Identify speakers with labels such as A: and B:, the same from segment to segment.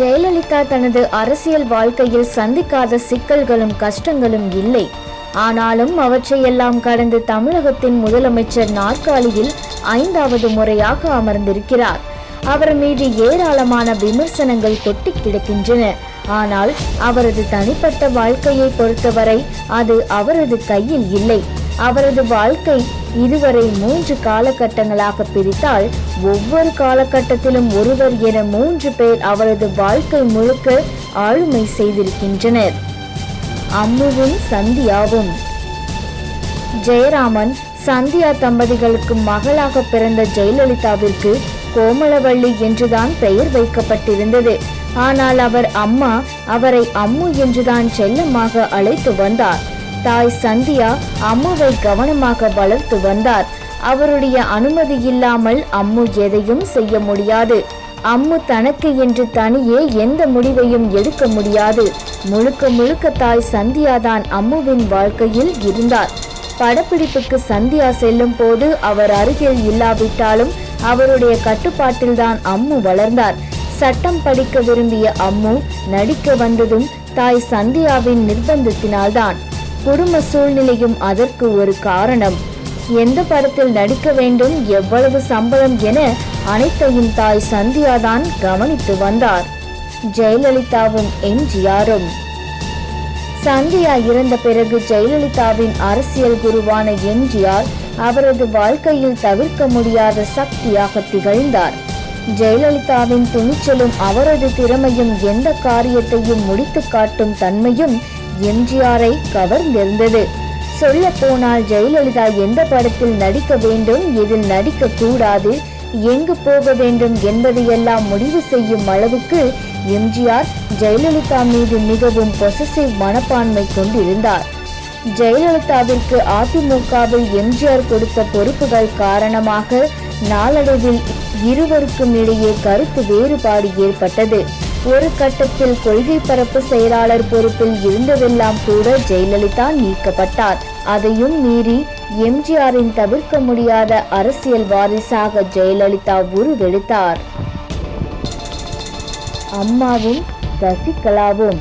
A: ஜெயலலிதா தனது அரசியல் வாழ்க்கையில் சந்திக்காத சிக்கல்களும் கஷ்டங்களும் இல்லை. ஆனாலும் அவற்றையெல்லாம் கடந்து தமிழகத்தின் முதலமைச்சர் நாற்காலியில் ஐந்தாவது முறையாக அமர்ந்திருக்கிறார். அவர் மீது ஏராளமான விமர்சனங்கள் கொட்டி கிடக்கின்றன. ஆனால் அவரது தனிப்பட்ட வாழ்க்கையை பொறுத்தவரை அது அவரது கையில் இல்லை. அவரது வாழ்க்கை இதுவரை மூன்று காலகட்டங்களாக பிரித்தால் ஒவ்வொரு காலகட்டத்திலும் ஒருவர் என மூன்று பேர் அவரது வாழ்க்கை முழுக்க ஆளுமை செய்திருக்கின்றனர். அம்முவும் சந்தியாவும். ஜெயராமன் சந்தியா தம்பதிகளுக்கு மகளாக பிறந்த ஜெயலலிதாவிற்கு கோமலவள்ளி என்றுதான் பெயர் வைக்கப்பட்டிருந்தது. ஆனால் அவர் அம்மா அவரை அம்மு என்றுதான் செல்லமாக அழைத்து வந்தார். தாய் சந்தியா அம்முவை கவனமாக வளர்த்து வந்தார். அவருடைய அனுமதி இல்லாமல் அம்மு எதையும் செய்ய முடியாது. அம்மு தனக்கு என்று தனியே எந்த முடிவையும் எடுக்க முடியாது. முழுக்க முழுக்க தாய் சந்தியாதான் அம்முவின் வாழ்க்கையில் இருந்தார். படப்பிடிப்புக்கு சந்தியா செல்லும் போது அவர் அருகில் இல்லாவிட்டாலும் அவருடைய கட்டுப்பாட்டில்தான் அம்மு வளர்ந்தார். சட்டம் படிக்க விரும்பிய அம்மு நடிக்க வந்ததும் தாய் சந்தியாவின் நிர்பந்தத்தினால்தான். குடும்ப சூழ்நிலையும் அதற்கு ஒரு காரணம். எந்த படத்தில் நடிக்க வேண்டும் எவ்வளவு சம்பளம் என அனைத்தையும் தாய் சந்தியாதான் கவனித்து வந்தார். ஜெயலலிதாவும் எம்ஜிஆரும். சந்தியா இறந்த பிறகு ஜெயலலிதாவின் அரசியல் குருவான எம்ஜிஆர் அவரது வாழ்க்கையில் தவிர்க்க முடியாத சக்தியாக திகழ்ந்தார். ஜெயலலிதாவின் துணிச்சலும் அவரது திறமையும் எந்த காரியத்தையும் முடித்து காட்டும் தன்மையும் எம்ஜிஆரை கவர்ந்திருந்தது சொல்ல போனால் ஜெயலலிதா எந்த படத்தில் நடிக்க வேண்டும் எதில் நடிக்க கூடாது எங்கு போக வேண்டும் என்பதையெல்லாம் முடிவு செய்யும் அளவுக்கு எம்ஜிஆர் ஜெயலலிதா மீது மிகவும் பொசசிவ் மனப்பான்மை கொண்டிருந்தார். ஜெயலலிதாவிற்கு அதிமுகவில் எம்ஜிஆர் கொடுத்த பொறுப்புகள் காரணமாக நாளடைவில் இருவருக்கும் இடையே கருத்து வேறுபாடு ஏற்பட்டது. ஒரு கட்டத்தில் கொள்கை பரப்பு செயலாளர் பொறுப்பில் இருந்ததெல்லாம் கூட ஜெயலலிதா நீக்கப்பட்டார். அதையும் மீறி எம்ஜிஆரின் தவிர்க்க முடியாத அரசியல் வாரிசாக ஜெயலலிதா உருவெடுத்தார். அம்மாவும் சசிகலாவும்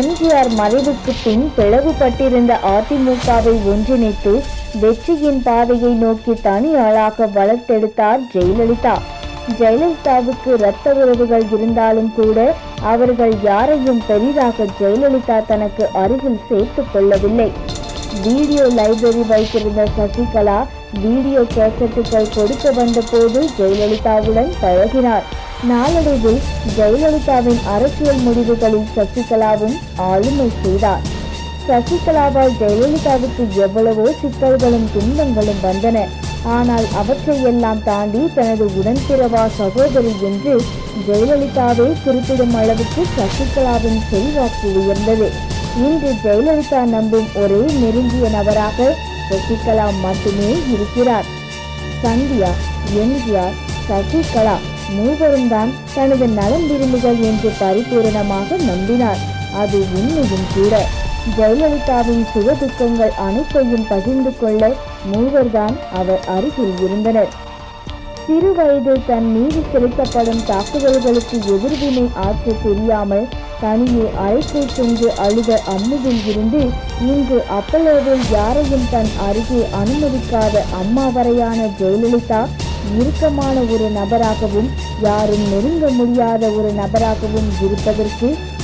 A: எம்ஜிஆர் மறைவுக்கு பின் பிளவுபட்டிருந்த அதிமுகவை ஒன்றிணைத்து வெற்றியின் பாதையை நோக்கி தனி ஆளாக வளர்த்தெடுத்தார் ஜெயலலிதா. ஜெயலலிதாவுக்கு இரத்த உறவுகள் இருந்தாலும் கூட அவர்கள் யாரையும் பெரிதாக ஜெயலலிதா தனக்கு அருகில் சேர்த்துக் கொள்ளவில்லை. வீடியோ லைப்ரரி வைத்திருந்த சசிகலா வீடியோ கேசட்டுகள் கொடுக்க வந்தபோது ஜெயலலிதாவுடன் பழகினார். நாளடைவில் ஜெயலலிதாவின் அரசியல் முடிவுகளில் சசிகலாவும் ஆளுமை செய்தார். சசிகலாவால் ஜெயலலிதாவுக்கு எவ்வளவோ சிக்கல்களும் துன்பங்களும் வந்தன. ஆனால் அவற்றையெல்லாம் தாண்டி தனது உடன்பிறவா சகோதரி என்று ஜெயலலிதாவே குறிப்பிடும் அளவுக்கு சசிகலாவின் செல்வாக்கு உயர்ந்தது. இன்று ஜெயலலிதா நம்பும் ஒரே நெருங்கிய நபராக சசிகலா மட்டுமே இருக்கிறார். சந்தியா எம்ஜிஆர் சசிகலா மூவரும் தான் தனது நலம் விரும்புகள் என்று பரிபூரணமாக நம்பினார். அது உண்மையும் கூட. ஜெயலலிதாவின் சுக துக்கங்கள் அனைத்தையும் பகிர்ந்து கொள்ள மூவர்தான் அவர் அருகில் இருந்தனர். சிறு வயதில் தன் மீது செலுத்தப்படும் தாக்குதல்களுக்கு எதிர்வினை ஆற்ற தெரியாமல் தனியே அழைத்து சென்று அழுத அம்முவில் இருந்து இன்று அப்பலோவில் யாரையும் தன் அருகே அனுமதிக்காத அம்மா வரையான ஜெயலலிதா இறுக்கமான ஒரு நபராகவும் யாரும் நெருங்க முடியாத ஒரு நபராகவும் இருப்பதற்கு